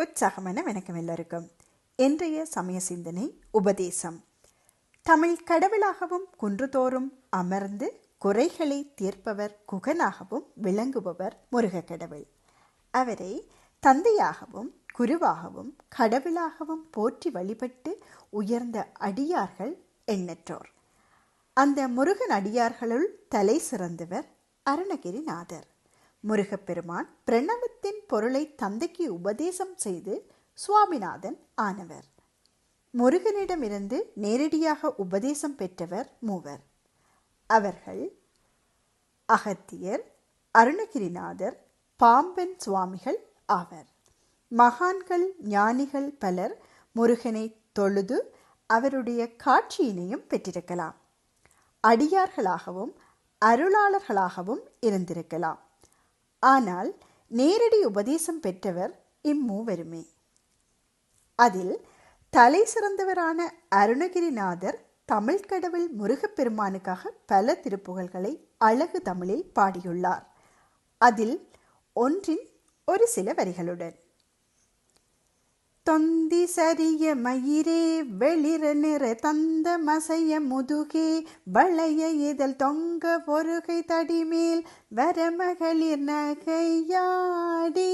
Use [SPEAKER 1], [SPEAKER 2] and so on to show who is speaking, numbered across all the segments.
[SPEAKER 1] உற்சாகமான வணக்கம் எல்லாருக்கும். இன்றைய சமய சிந்தனை உபதேசம். தமிழ் கடவுளாகவும் குன்றுதோறும் அமர்ந்து குறைகளை தீர்ப்பவர் குகனாகவும் விளங்குபவர் முருக கடவுள். அவரை தந்தையாகவும் குருவாகவும் கடவுளாகவும் போற்றி வழிபட்டு உயர்ந்த அடியார்கள் எண்ணற்றோர். அந்த முருகன் அடியார்களுள் தலை சிறந்தவர் அருணகிரிநாதர். முருகப்பெருமான் பிரணவத்தின் பொருளை தந்தைக்கு உபதேசம் செய்து சுவாமிநாதன் ஆனவர். முருகனிடமிருந்து நேரடியாக உபதேசம் பெற்றவர் மூவர். அவர்கள் அகத்தியர் அருணகிரிநாதர் பாம்பன் சுவாமிகள் ஆவர். மகான்கள் ஞானிகள் பலர் முருகனை தொழுது அவருடைய காட்சியினையும் பெற்றிருக்கலாம். அடியார்களாகவும் அருளாளர்களாகவும் இருந்திருக்கலாம். ஆனால் நேரடி உபதேசம் பெற்றவர் இம்மூவருமே. அதில் தலை சிறந்தவரான அருணகிரிநாதர் தமிழ் கடவுள் முருகப்பெருமானுக்காக பல திருப்புகழ்களை அழகு தமிழில் பாடியுள்ளார். அதில் ஒன்றின் ஒரு சில வரிகளுடன். தொந்தி சரிய மயிரே வெளிர நிற தந்த மசைய முதுகே வளைய இதழ் தொங்க பொருகை தடிமேல் வரமகளிர் நகையாடி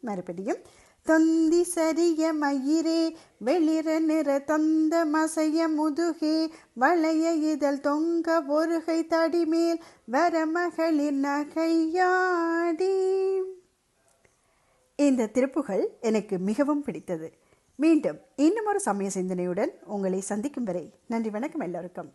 [SPEAKER 1] மறுபடியும் தொந்தி சரிய மயிரே வெளிர நிற தந்த மசைய முதுகே வளைய இதழ் தொங்க பொருகை தடிமேல் வரமகளிர் நகையாடி இந்த திருப்புகள் எனக்கு மிகவும் பிடித்தது. மீண்டும் இன்னும் ஒரு சமய சிந்தனையுடன் உங்களை சந்திக்கும் வரை நன்றி வணக்கம் எல்லோருக்கும்.